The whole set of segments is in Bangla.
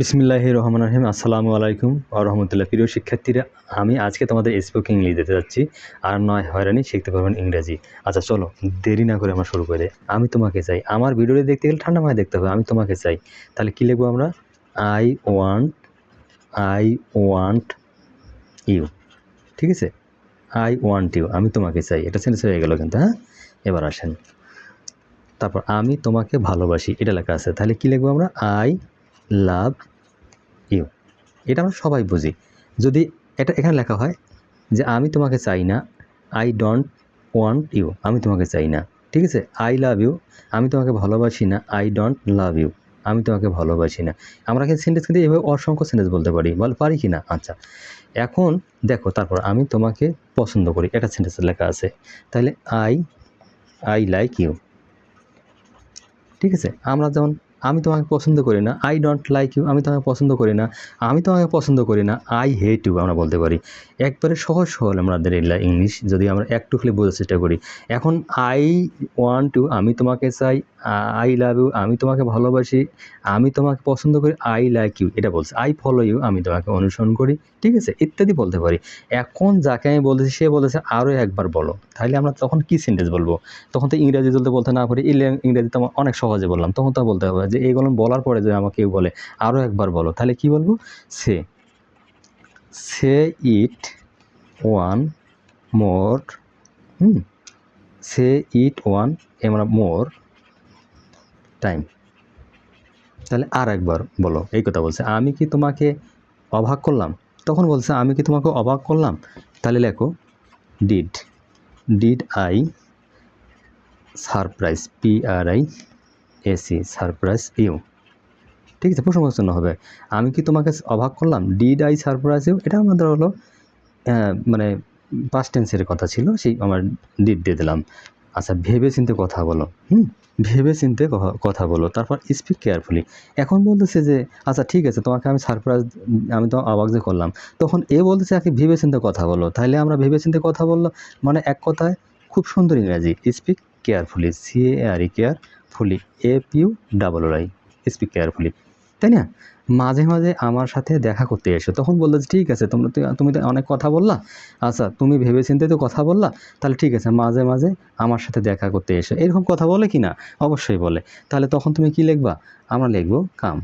বিসমিল্লাহ রহমান রহিম আসসালামু আলাইকুম রহমতুল্লাহ প্রিয় শিক্ষার্থীরা আমি আজকে তোমাদের স্পোক ইংলিশ দিতে যাচ্ছি আর নয় হয়রানি শিখতে পারবেন ইংরেজি আচ্ছা চলো দেরি না করে আমরা শুরু করে আমি তোমাকে চাই আমার ভিডিওটি দেখতে গেলে ঠান্ডা মায় দেখতে হবে আমি তোমাকে চাই তাহলে কী লিখবো আমরা I want I want you ঠিক আছে আই ওয়ান্ট ইউ আমি তোমাকে চাই এটা সেন্স হয়ে গেলো কিন্তু হ্যাঁ এবার আসেন তারপর আমি তোমাকে ভালোবাসি এটা লেখা আছে তাহলে কী লিখবো আমরা আই লাভ ইউ এটা আমরা সবাই বুঝি যদি এটা এখানে লেখা হয় যে আমি তোমাকে চাই না আই ডোন্ট ওয়ান্ট ইউ আমি তোমাকে চাই না ঠিক আছে আই লাভ ইউ আমি তোমাকে ভালোবাসি না আই ডোন্ট লাভ ইউ আমি তোমাকে ভালোবাসি না আমরা কিন্তু সেন্টেন্স কিন্তু এইভাবে অসংখ্য সেন্টেন্স বলতে পারি বল পারি কি না আচ্ছা এখন দেখো তারপর আমি তোমাকে পছন্দ করি এটা সেন্টেন্স লেখা আছে তাহলে আই আই লাইক ইউ ঠিক আছে আমরা যেমন আমি তোমাকে পছন্দ করি না আই ডোন্ট লাইক ইউ আমি তোমাকে পছন্দ করি না আমি তোমাকে পছন্দ করি না আই হেট ইউ আমরা বলতে পারি একবারে সহজ সহজ আমাদের ইংলিশ যদি আমরা একটু খালি বোঝার চেষ্টা করি এখন আই ওয়ান্ট টু আমি তোমাকে চাই আই লাভ ইউ আমি তোমাকে ভালোবাসি আমি তোমাকে পছন্দ করি আই লাইক ইউ এটা বলছে আই ফলো ইউ আমি তোমাকে অনুসরণ করি ঠিক আছে ইত্যাদি বলতে পারি এখন যাকে আমি বলতেছি সে বলেছে আরও একবার বলো তাহলে আমরা তখন কী সেন্টেন্স বলবো তখন তো ইংরাজি বলতে বলতে না পারি ইংরাজি তো অনেক সহজে বললাম তখন তো বলতে হবে যে এই কলম বলার পরে যদি আমাকে কেউ বলে আরও একবার বলো তাহলে কি বলবো সে সে ইট ওয়ান মোর হুম সে ইট ওয়ান মানে মোর টাইম তাহলে আর একবার বলো এই কথা বলছে আমি কি তোমাকে অবাক করলাম তখন বলছে আমি কি তোমাকে অবাক করলাম তাহলে লেখো did did I surprise P R I S E surprise you ঠিক আছে প্রসঙ্গচন্য হবে আমি কি তোমাকে অবাক করলাম ডিড আই সারপ্রাইজ ইউ এটা আমাদের হলো মানে পাস্ট টেন্সের কথা ছিল সেই আমার ডিড দিয়ে দিলাম আচ্ছা ভেবে চিনতে কথা বলো হুম ভেবে চিনতে কথা বলো তারপর স্পিক কেয়ারফুলি এখন বলতেছে যে আচ্ছা ঠিক আছে তোমাকে আমি সারপ্রাইজ আমি তো অবাক যে করলাম তখন এ বলতেছে আগে ভেবে চিনতে কথা বলো তাহলে আমরা ভেবে চিনতে কথা বললো মানে এক কথায় খুব সুন্দর ইংরাজি speak carefully C A R E care fully A P U double I speak carefully তাই না মাঝে মাঝে আমার সাথে দেখা করতে এসো তখন বললো যে ঠিক আছে তোমরা তুমি তো অনেক কথা বললা আচ্ছা তুমি ভেবে তো কথা বললা তাহলে ঠিক আছে মাঝে মাঝে আমার সাথে দেখা করতে এসো এরকম কথা বলে কি না অবশ্যই বলে তাহলে তখন তুমি কি লিখবা আমরা লিখবো come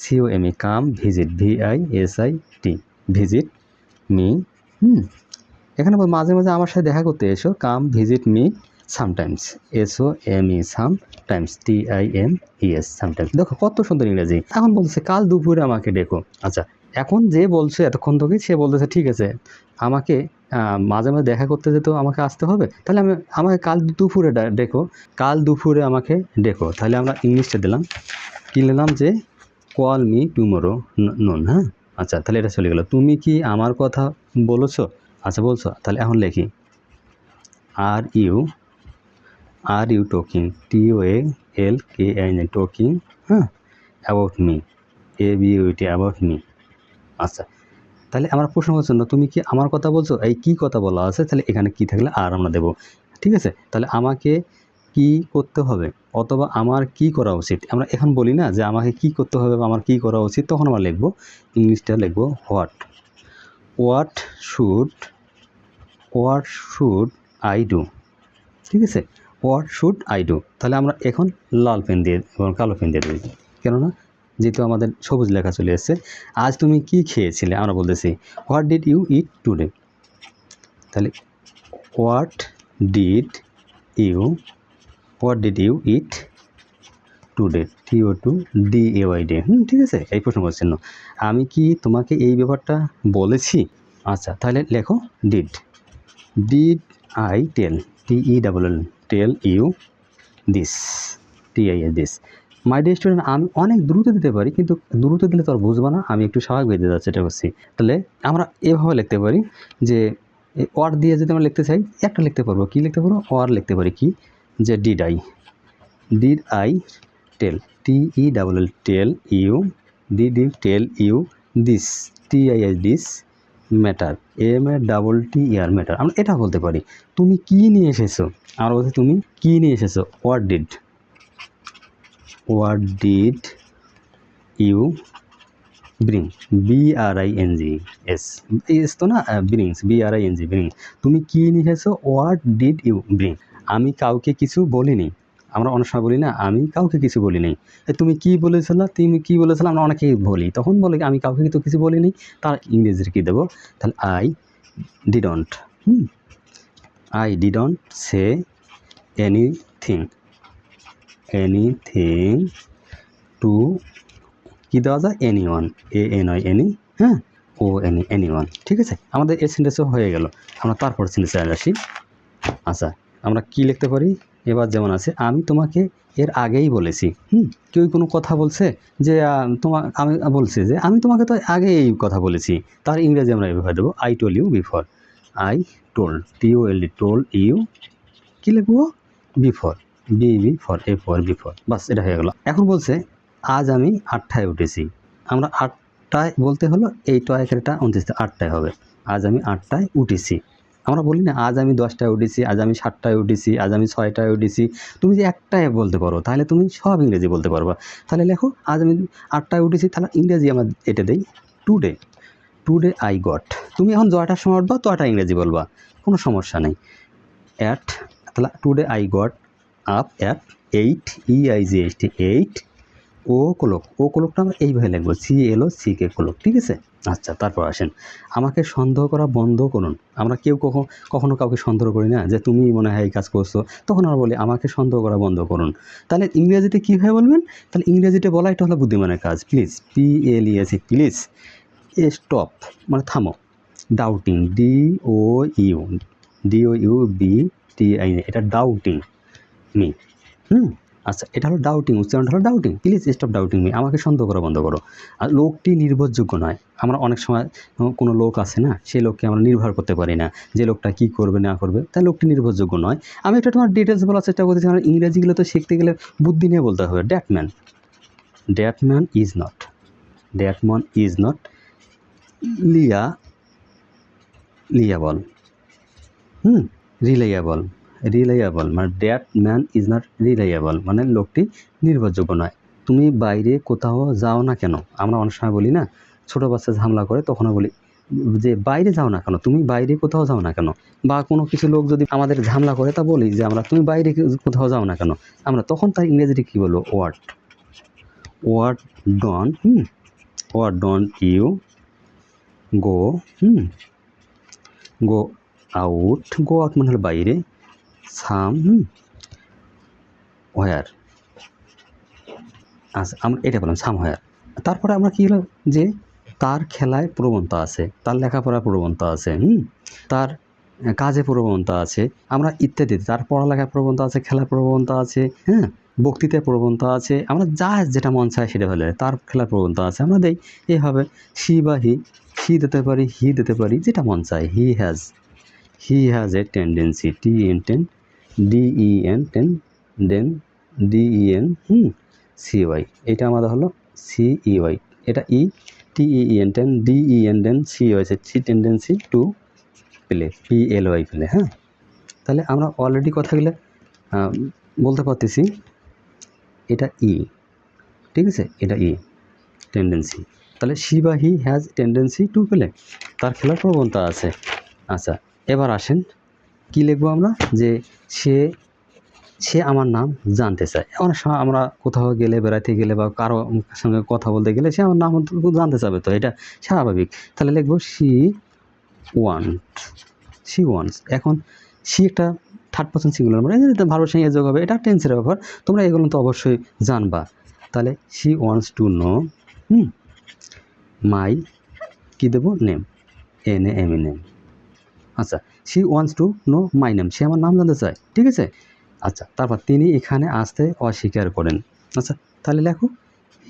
C O M E come visit V I S I T visit me hmm এখানে মাঝে মাঝে আমার সাথে দেখা করতে এসো come visit me sometimes S O M E some times T I M E S sometimes দেখো কত সুন্দর ইংরেজি এখন বলছে কাল দুপুরে আমাকে ডেকো আচ্ছা এখন যে বলছে এতক্ষণ থেকে সে বলতেছে ঠিক আছে আমাকে মাঝে মাঝে দেখা করতে যেতেও আমাকে আসতে হবে তাহলে আমি আমাকে কাল দুপুরে ডেকো কাল দুপুরে আমাকে ডেকো তাহলে আমরা ইংলিশটা দিলাম কিনলাম নিলাম যে কল মি টুমোরো নন হ্যাঁ আচ্ছা তাহলে এটা চলে গেলো তুমি কি আমার কথা বলেছো আচ্ছা বলছো তাহলে এখন লেখি are you are you talking T O A L K N A talking হ্যাঁ about me A B T about me আচ্ছা তাহলে আমার প্রশ্ন হচ্ছে না তুমি কি আমার কথা বলছো এই কি কথা বলা আছে তাহলে এখানে কি থাকলে আর আমরা দেবো ঠিক আছে তাহলে আমাকে কি করতে হবে অথবা আমার কি করা উচিত আমরা এখন বলি না যে আমাকে কি করতে হবে বা আমার কি করা উচিত তখন আমরা লিখবো ইংলিশটা লিখবো what what should what should I do ঠিক আছে হোয়াট শুড আই ডু তাহলে আমরা এখন লাল পেন দিয়ে এবং কালো পেন দিয়ে দেবো কেননা যেহেতু আমাদের সবুজ লেখা চলে এসছে আজ তুমি কি খেয়েছিলে আমরা বলতেছি what did you eat today তাহলে what did you what did you eat today T O O to D A Y day hmm ঠিক আছে এই প্রশ্ন করছেন আমি কি তোমাকে এই ব্যাপারটা বলেছি আচ্ছা তাহলে লেখো did did I tell T E double L tell you this T I S this my day student আমি অনেক দ্রুত দিতে পারি কিন্তু দ্রুত দিলে তো আর বুঝবো না আমি একটু স্বাভাবিক দিতে যাচ্ছি এটা করছি তাহলে আমরা এভাবে লিখতে পারি যে অর দিয়ে যদি আমরা লিখতে চাই একটা লিখতে পারবো কী লিখতে পারবো অর লিখতে পারি কি যে did I did I tell T E double tell you did you tell you this T I S this matter M এর double T E R matter আমরা এটা বলতে পারি তুমি কি নিয়ে এসেছো আর বলছি তুমি কি নিয়ে এসেছো what did what did you bring B R I N G S S তো না brings B R I N G bring তুমি কী নিয়ে এসেছো হোয়াট ডিড ইউ ব্রিং আমি কাউকে কিছু বলিনি আমরা অনেক সময় বলি না আমি কাউকে কিছু বলি নি তুমি কি বলেছিল তুমি কি বলেছো আমরা অনেকেই বলি তখন বলে আমি কাউকে তো কিছু বলিনি তার ইংরেজির কী দেবো তাহলে I didn't hmm I didn't say anything anything to কি দেওয়া যায় any one A N I any হ্যাঁ ও এনি এনি ওয়ান ঠিক আছে আমাদের এ সেন্টেন্সও হয়ে গেল আমরা তারপর সেন্টেন্সে আসি আচ্ছা আমরা কি লিখতে পারি এবার যেমন আছে আমি তোমাকে এর আগেই বলেছি হুম কেউ কোনো কথা বলছে যে তোমার আমি বলছি যে আমি তোমাকে তো আগে এই কথা বলেছি তার ইংরেজি আমরা ব্যবহার দেবো I told you before I told T O L D told you কী লিখবো before B B for A for B for bus এটা হয়ে গেল এখন বলছে আজ আমি আটটায় উঠেছি আমরা আটটায় বলতে হলো এই টয় একটা উনত্রিশটা আটটায় হবে আজ আমি আটটায় উঠেছি আমরা বলি না আজ আমি দশটায় উঠেছি আজ আমি সাতটায় উঠেছি আজ আমি ছয়টায় উঠেছি তুমি যে একটায় বলতে পারো তাহলে তুমি সব ইংরেজি বলতে পারবা তাহলে লেখো আজ আমি আটটায় উঠেছি তাহলে ইংরেজি আমার এটা দেই টুডে টুডে আই গট তুমি এখন জয়টার সময় উঠবা তো আটা ইংরেজি বলবা কোনো সমস্যা নেই অ্যাট তাহলে today I got up at eight E I G eight eight o'clock ও ক্লকটা আমরা এইভাবে লিখবো C L O C K clock ঠিক আছে আচ্ছা তারপর আসেন আমাকে সন্দেহ করা বন্ধ করুন আমরা কেউ কখন কখনও কাউকে সন্দেহ করি না যে তুমি মনে হয় এই কাজ করছো তখন আমরা বলি আমাকে সন্দেহ করা বন্ধ করুন তাহলে ইংরেজিতে কীভাবে বলবেন তাহলে ইংরেজিতে বলা এটা হলো বুদ্ধিমানের কাজ please P L E A C please a stop মানে থামো doubting D O U D O U B T I এটা ডাউটিং মি হুম আচ্ছা এটা হলো ডাউটিং উচ্চারণটা হলো doubting please stop doubting me আমাকে সন্দেহ করা বন্ধ করো আর লোকটি নির্ভরযোগ্য নয় আমরা অনেক সময় কোনো লোক আছে না সেই লোককে আমরা নির্ভর করতে পারি না যে লোকটা কি করবে না করবে তাই লোকটি নির্ভরযোগ্য নয় আমি একটা তোমার ডিটেলস বলার চেষ্টা করতেছি আমার ইংরেজিগুলো তো শিখতে গেলে বুদ্ধি নিয়ে বলতে হবে that man that man is not that man is not লিয়া লিয়াবল হুম রিলাইয়াবল রিলায়েবল মানে that man is not reliable মানে লোকটি নির্ভরযোগ্য নয় তুমি বাইরে কোথাও যাও না কেন আমরা অনেক সময় বলি না ছোটো বাচ্চা ঝামলা করে তখনও বলি যে বাইরে যাও না কেন তুমি বাইরে কোথাও যাও না কেন বা কোনো কিছু লোক যদি আমাদের ঝামলা করে তা বলি যে আমরা তুমি বাইরে কোথাও যাও না কেন আমরা তখন তার ইংরেজিটি কী বলবো word word don't hmm word don't you go hmm go out go out মানে হলো বাইরে সাম হোয়ার আচ্ছা আমরা এটা বললাম সাম হোয়ার তারপরে আমরা কী হলো যে তার খেলায় প্রবণতা আছে তার লেখাপড়ার প্রবণতা আছে হুম তার কাজে প্রবণতা আছে আমরা ইত্যাদি তার পড়ালেখার প্রবণতা আছে খেলার প্রবণতা আছে হ্যাঁ বক্তৃতার প্রবণতা আছে আমরা যা যেটা মন চায় সেটা ফেলে তার খেলার প্রবণতা আছে আমরা দেই এভাবে সি বা হি সি দিতে পারি হি দিতে পারি যেটা মন চায় he has he has a tendency T in ten D E N ten then D E N hmm C Y এটা আমাদের হলো সিইওয়াই e এটা E T E N ten D E N ten C Y C tendency to play P L Y play হ্যাঁ তাহলে আমরা অলরেডি কথাগুলো বলতে পারতেছি এটা ই e, ঠিক আছে এটা ই e, টেন্ডেন্সি তাহলে সি বা he has tendency to play তার খেলার প্রবণতা আছে আচ্ছা এবার আসেন কি লিখবো আমরা যে সে সে আমার নাম জানতে চায় অনেক সময় আমরা কোথাও গেলে বেড়াতে গেলে বা কারো সঙ্গে কথা বলতে গেলে সে আমার নাম জানতে চাবে তো এটা স্বাভাবিক তাহলে লিখবো সি ওয়ান্ট সি ওয়ান্টস এখন সি একটা থার্ড পার্সন সিঙ্গুলার মানে ভারত সঙ্গে যোগ হবে এটা টেন্সের ব্যাপার তোমরা এগুলো তো অবশ্যই জানবা তাহলে she wants to know hmm my কী দেবো নেম এন এম নেম আচ্ছা she wants to know my name সে আমার নাম জানতে চায় ঠিক আছে আচ্ছা তারপর তিনি এখানে আসতে অস্বীকার করেন আচ্ছা তাহলে লেখো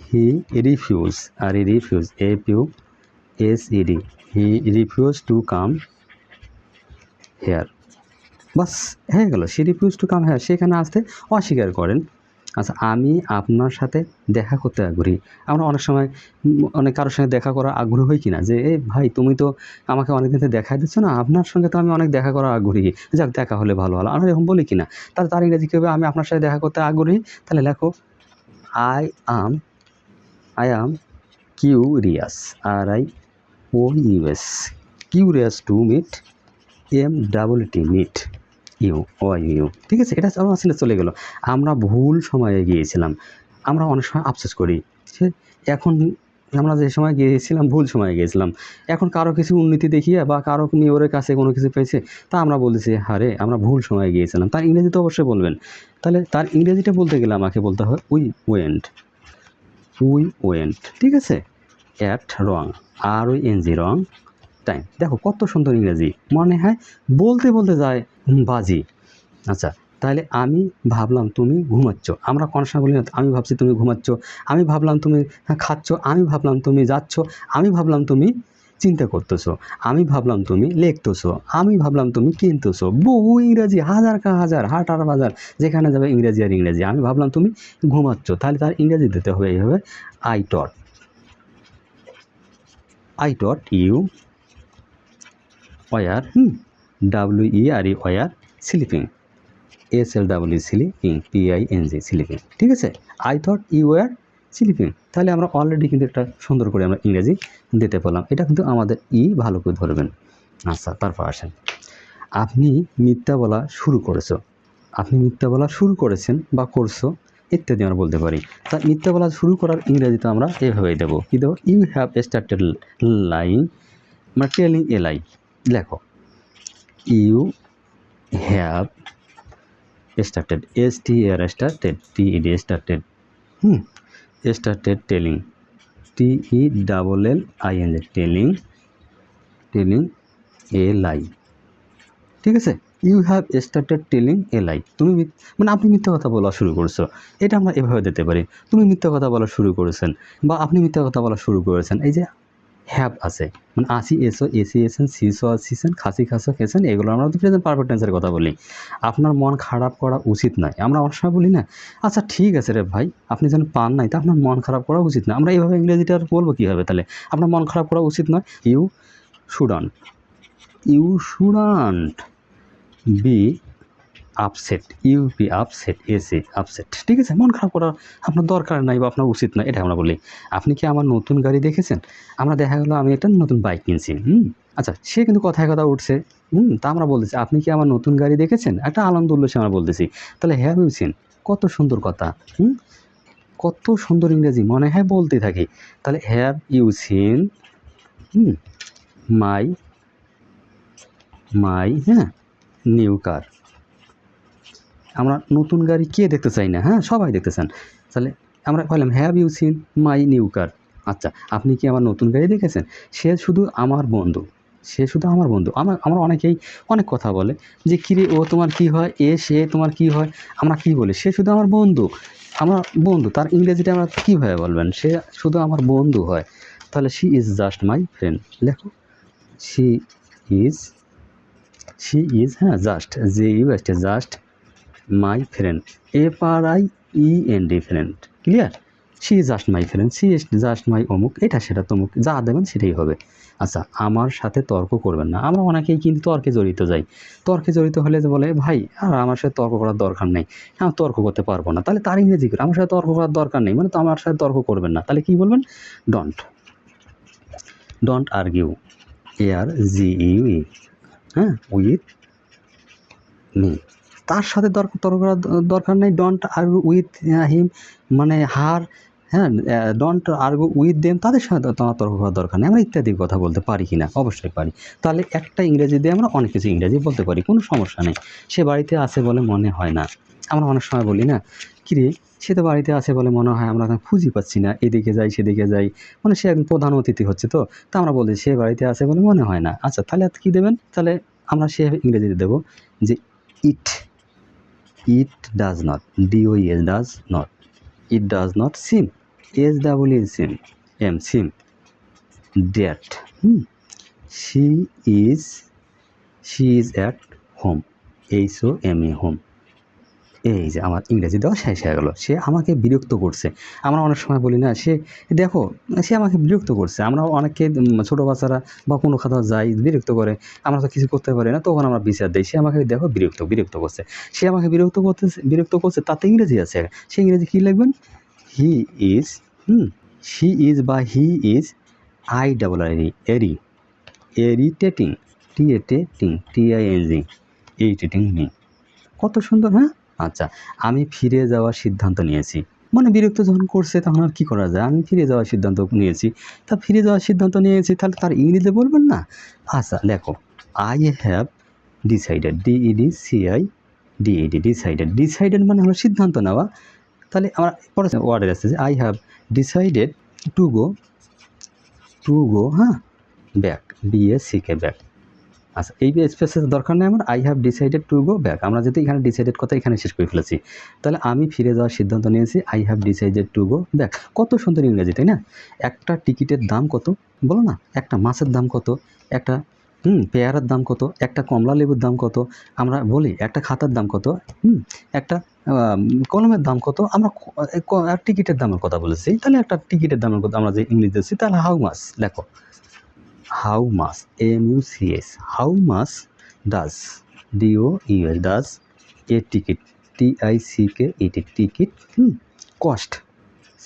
he refuse R refuse A P U S E D he refuse to come here বাস হয়ে গেল সে রিফিউজ টু কাম হেয়ার সেখানে আসতে অস্বীকার করেন আচ্ছা আমি আপনার সাথে দেখা করতে আগ্রহী আমরা অনেক সময় অনেক কারোর সঙ্গে দেখা করার আগ্রহ হই কিনা যে এই ভাই তুমি তো আমাকে অনেক দিন দেখা দিচ্ছ না আপনার সঙ্গে তো আমি অনেক দেখা করার আগ্রহী যাক দেখা হলে ভালো ভালো আমরা এরকম বলি কিনা তাহলে তার ইংরেজি কী হবে আমি আপনার সাথে দেখা করতে আগ্রহী তাহলে লেখো I am I am curious R I O U S curious to meet M double T meet you Y U ঠিক আছে এটা আমার আসলে চলে গেল আমরা ভুল সময়ে গিয়েছিলাম আমরা অনেক সময় আফসোস করি এখন আমরা যে সময় গিয়েছিলাম ভুল সময়ে গিয়েছিলাম এখন কারো কিছু উন্নতি দেখিয়ে বা কারো নিয়োরের কাছে কোনো কিছু পেয়েছে তা আমরা বলতেছি হারে আমরা ভুল সময়ে গিয়েছিলাম তার ইংরেজি তো অবশ্যই বলবেন তাহলে তার ইংরেজিটা বলতে গেলে আমাকে বলতে হয় উই ওয়েন্ট উই ওয়েন্ট ঠিক আছে অ্যাট রং আর ওই এন জি রং টাইম দেখো কত সুন্দর ইংরেজি মনে হয় বলতে বলতে যায় বাজি আচ্ছা তাহলে আমি ভাবলাম তুমি ঘুমাচ্ছ আমরা কনসার বলি না আমি ভাবছি তুমি ঘুমাচ্ছ আমি ভাবলাম তুমি হ্যাঁ, খাচ্ছ আমি ভাবলাম তুমি যাচ্ছ আমি ভাবলাম তুমি চিন্তা করতেছো আমি ভাবলাম তুমি লেখতেছো আমি ভাবলাম তুমি কিনতেছো বহু ইংরাজি হাজার কা হাজার হাটার বাজার যেখানে যাবে ইংরাজি আর ইংরাজি আমি ভাবলাম তুমি ঘুমাচ্ছ তাহলে তার ইংরাজি দিতে হবে এইভাবে I thought I thought you were hmm W E R E were sleeping S L W sleeping I N G sleeping ঠিক আছে I thought E were sleeping তাহলে আমরা অলরেডি কিন্তু একটা সুন্দর করে আমরা ইংরেজি দিতে পারলাম এটা কিন্তু আমাদের ই e ভালো করে ধরবেন আচ্ছা তারপর আসেন আপনি মিথ্যা বলা শুরু করেছো আপনি মিথ্যা বলা শুরু করেছেন বা করছো ইত্যাদি আমরা বলতে পারি তা মিথ্যা বলা শুরু করার ইংরেজিতে আমরা এভাবেই দেবো কি দেবো ইউ হ্যাভ স্টার্টেড লাইং মানে টেলিং এ লাই লেখো you have started S T R started T E D started hmm started telling T E double L I N telling telling a lie ঠিক আছে you have started telling a lie তুমি মানে আপনি মিথ্যা কথা বলা শুরু করছো এটা আমরা এভাবে দিতে পারি তুমি মিথ্যা কথা বলা শুরু করেছেন বা আপনি মিথ্যা কথা বলা শুরু করেছেন এই যে হ্যাভ আছে মানে আসি এসো এসি এসেন সিসো আসিসেন খাসি খাসো খেসেন এগুলো আমরা প্রেজেন্ট পারফেক্ট টেন্সের কথা বলি আপনার মন খারাপ করা উচিত নয় আমরা অনেক সময় বলি না আচ্ছা ঠিক আছে রে ভাই আপনি যেন পান নাই তা আপনার মন খারাপ করা উচিত না আমরা এইভাবে ইংরেজিটা আর বলবো কীভাবে তাহলে আপনার মন খারাপ করা উচিত নয় you shouldn't you shouldn't be upset you be upset এসে আপসেট ঠিক আছে মন খারাপ করা আপনার দরকার নাই বা আপনার উচিত নয় এটা আমরা বলি আপনি কি আমার নতুন গাড়ি দেখেছেন আমরা দেখা গেলো আমি একটা নতুন বাইক কিনছি হুম আচ্ছা সে কিন্তু কথায় কথা উঠছে হুম তা আমরা বলতেছি আপনি কি আমার নতুন গাড়ি দেখেছেন একটা আনন্দ উল্লাসে আমরা বলতেছি তাহলে হ্যাঁ ইউ সিন কত সুন্দর কথা হুম কত সুন্দর ইংরেজি মনে হয় বলতে থাকি তাহলে have you seen hmm my my হ্যাঁ নিউ কার আমরা নতুন গাড়ি কে দেখতে চাই না হ্যাঁ সবাই দেখতে চান তাহলে আমরা বললাম have you seen my new car আচ্ছা আপনি কি আমার নতুন গাড়ি দেখেছেন সে শুধু আমার বন্ধু সে শুধু আমার বন্ধু আমার আমরা অনেকেই অনেক কথা বলে যে কিরে ও তোমার কি হয় এ সে তোমার কি হয় আমরা কি বলি সে শুধু আমার বন্ধু আমরা বন্ধু তার ইংরেজিটা আমরা কীভাবে বলবেন সে শুধু আমার বন্ধু হয় তাহলে she is just my friend লেখো শি ইজ শি ইজ হ্যাঁ জাস্ট যে you just my friend F R I E N D friend clear she just my friend she S just my অমুক এটা সেটা তমুক যা দেবেন সেটাই হবে আচ্ছা আমার সাথে তর্ক করবেন না আমরা অনেকেই কিন্তু তর্কে জড়িত যাই তর্কে জড়িত হলে যে বলে ভাই আর আমার সাথে তর্ক করার দরকার নেই আমি তর্ক করতে পারবো না তাহলে তার ইংরেজি করে আমার সাথে তর্ক করার দরকার নেই মানে তো আমার সাথে তর্ক করবেন না তাহলে কি বলবেন don't don't argue A R G U হ্যাঁ উইথ মি তার সাথে তর্ক করার দরকার নেই ডন্ট আর্গু উইথ হিম মানে হার হ্যাঁ ডন্ট আর্গু উইথ দেম তাদের সাথে তোমার তর্ক করার দরকার নেই আমরা ইত্যাদি কথা বলতে পারি কি না অবশ্যই পারি তাহলে একটা ইংরেজি দিয়ে আমরা অনেক কিছু ইংরেজি বলতে পারি কোনো সমস্যা নেই সে বাড়িতে আছে বলে মনে হয় না আমরা অনেক সময় বলি না কিরে সে তো বাড়িতে আছে বলে মনে হয় আমরা খুঁজি পাচ্ছি না এদিকে যাই সেদিকে যাই মানে সে একদম প্রধান অতিথি হচ্ছে তো তা আমরা বলি সে বাড়িতে আছে বলে মনে হয় না আচ্ছা তাহলে কী দেবেন তাহলে আমরা সে ইংরেজিতে দেবো যে ইট It does not. DOES does not. It does not seem. SWE seem. M seem. That. Hmm. She is at home. HOME home. এই যে আমার ইংরেজি দেওয়া শেষ হয়ে গেলো সে আমাকে বিরক্ত করছে আমরা অনেক সময় বলি না সে দেখো সে আমাকে বিরক্ত করছে আমরা অনেকে ছোটো বাচ্চারা বা কোনো খাতা যাই বিরক্ত করে আমরা তো কিছু করতে পারি না তখন আমরা বিচার দিই সে আমাকে দেখো বিরক্ত বিরক্ত করছে সে আমাকে বিরক্ত করতে বিরক্ত করছে তাতে ইংরেজি আছে সে ইংরেজি কী লিখবেন he is hmm she is বা he is I double R এরি irritating T ate ting T I N G tating me কত সুন্দর হ্যাঁ আচ্ছা আমি ফিরে যাওয়ার সিদ্ধান্ত নিয়েছি মানে বিরক্ত যখন করছে তখন আর কী করা যায় আমি ফিরে যাওয়ার সিদ্ধান্ত নিয়েছি তা ফিরে যাওয়ার সিদ্ধান্ত নিয়েছি তাহলে তার ইংরেজিতে বলবেন না আচ্ছা দেখো I have decided D E D C I D E D decided decided মানে হলো সিদ্ধান্ত নেওয়া তাহলে আমার পরে ওয়ার্ডের আছে যে I have decided to go to go হ্যাঁ ব্যাক বিএ কে ব্যাক আচ্ছা এই স্পেসের দরকার নেই আমার I have decided to go back আমরা যেহেতু এখানে ডিসাইডেড কথা এখানে শেষ করে ফেলেছি তাহলে আমি ফিরে যাওয়ার সিদ্ধান্ত নিয়েছি I have decided to go back কত সুন্দর ইংরেজি তাই না একটা টিকিটের দাম কত বলো না একটা মাছের দাম কত একটা হুম পেয়ারার দাম কত একটা কমলা লেবুর দাম কত আমরা বলি একটা খাতার দাম কত হুম একটা কলমের দাম কত আমরা টিকিটের দামের কথা বলেছি তাহলে একটা টিকিটের দামের কথা আমরা যে ইংলিশ দিচ্ছি তাহলে হাউ মাছ লেখো how much M U C S how much does D O U S does a ticket T I C K E T ticket cost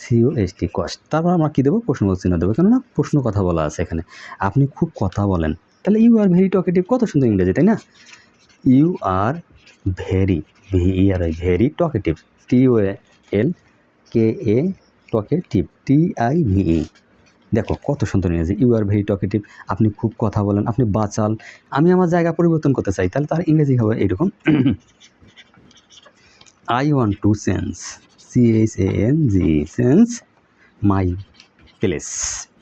C O S T cost তারপর আমরা কী দেবো প্রশ্ন চিহ্ন দেবো কেননা প্রশ্ন কথা বলা আছে এখানে আপনি খুব কথা বলেন তাহলে ইউ আর ভেরি টকেটিভ কত সুন্দর ইংরেজি তাই না you are very V R I very talkative T O L K A talkative T I V E দেখো কত সুন্দর ইংরেজি ইউ আর ভেরি টকেটিভ আপনি খুব কথা বলেন আপনি বাঁচাল আমি আমার জায়গা পরিবর্তন করতে চাই তাহলে তার ইংরেজি হবে এইরকম I want to change C H A N G change my place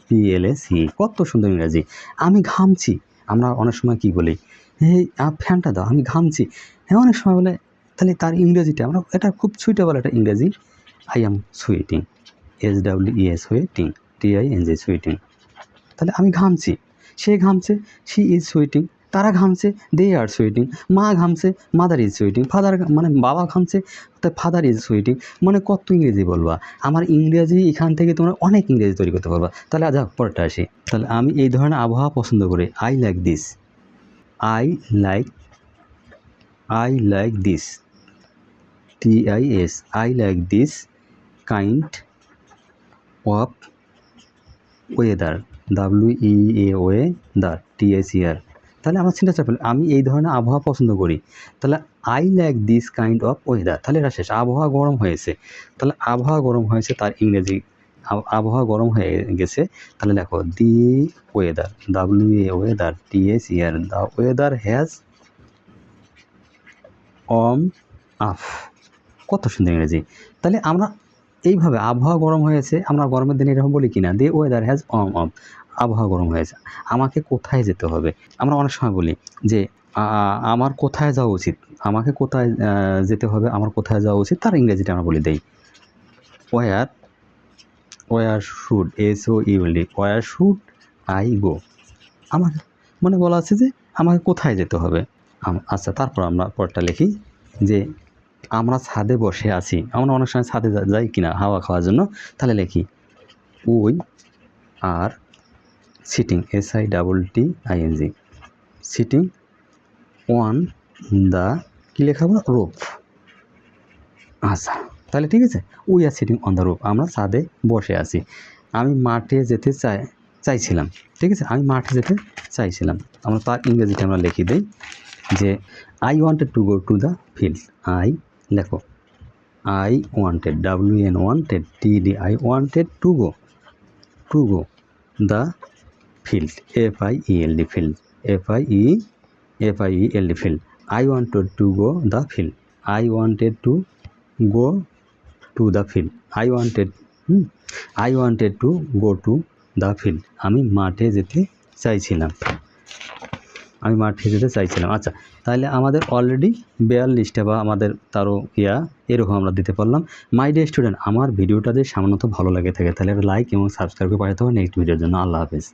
P L S E কত সুন্দর ইংরাজি আমি ঘামছি আমরা অনেক সময় কি বলি হ্যাঁ ফ্যানটা দাও আমি ঘামছি হ্যাঁ অনেক সময় বলে তাহলে তার ইংরেজিটা আমরা এটা খুব সুইটেবল একটা ইংরেজি I am sweating S W E S sweating T I N G sweating তাহলে আমি ঘামছি সে ঘামছে শি ইজ সুইটিং তারা ঘামছে দে আর সুইটিং মা ঘামছে মাদার ইজ সুইটিং ফাদার মানে বাবা ঘামছে তার ফাদার ইজ সুইটিং মানে কত ইংরেজি বলবা আমার ইংরেজি এখান থেকে তোমরা অনেক ইংরেজি তৈরি করতে পারবা তাহলে আজ পরটা আসি তাহলে আমি এই ধরনের আবহাওয়া পছন্দ করি I like this I like I like this T I S I like this kind of weather W E A weather T S আর তাহলে আমার সিনট্যাক্সটা পেলাম আমি এই ধরনের আবহাওয়া পছন্দ করি তাহলে I like this kind of weather তাহলে এটা শেষ আবহাওয়া গরম হয়েছে তাহলে আবহাওয়া গরম হয়েছে তার ইংরেজি আবহাওয়া গরম হয়ে গেছে তাহলে দেখো the weather W A weather T S are the weather has um off কত সুন্দর ইংরেজি তাহলে আমরা এইভাবে আবহাওয়া গরম হয়েছে আমরা গরমের দিনে এরকম বলি কিনা দি ওয়েদার হ্যাজ অম অম আবহাওয়া গরম হয়েছে আমাকে কোথায় যেতে হবে আমরা অনেক সময় বলি যে আমার কোথায় যাওয়া উচিত আমাকে কোথায় যেতে হবে আমার কোথায় যাওয়া উচিত তার ইংরেজিটা আমরা বলি দেই where where should S O U L where should I go আমাকে মানে বলা আছে যে আমাকে কোথায় যেতে হবে আচ্ছা তারপর আমরা পরটা লিখি যে আমরা ছাদে বসে আছি আমরা অনেক সময় ছাদে যাই কিনা হাওয়া খাওয়ার জন্য তাহলে লিখি we are sitting S I double T I N G sitting on the কী বলো রোপ আচ্ছা তাহলে ঠিক আছে we are sitting on the roof আমরা ছাদে বসে আছি আমি মাঠে যেতে চাই চাইছিলাম ঠিক আছে আমি মাঠে যেতে চাইছিলাম আমরা তার ইংরেজিতে আমরা লিখি দিই যে I wanted to go to the field I দেখো I wanted W N wanted T D I wanted to go to go the field F I E L D field F I E F I E L D field I wanted to go the field I wanted to go to the field I wanted I wanted to go to the field আমি মাঠে যেতে চাইছিলাম আমি মাঠে যেতে চাইছিলাম আচ্ছা তাহলে আমাদের অলরেডি বিয়াল্লিশটা বা আমাদের তারও ইয়া এরকম আমরা দিতে পারলাম মাই ডে স্টুডেন্ট আমার ভিডিওটা যদি সামান্য ভালো লাগে থাকে তাহলে লাইক এবং সাবস্ক্রাইব করে পাঠাতে হবে নেক্সট ভিডিওর জন্য আল্লাহ হাফিজ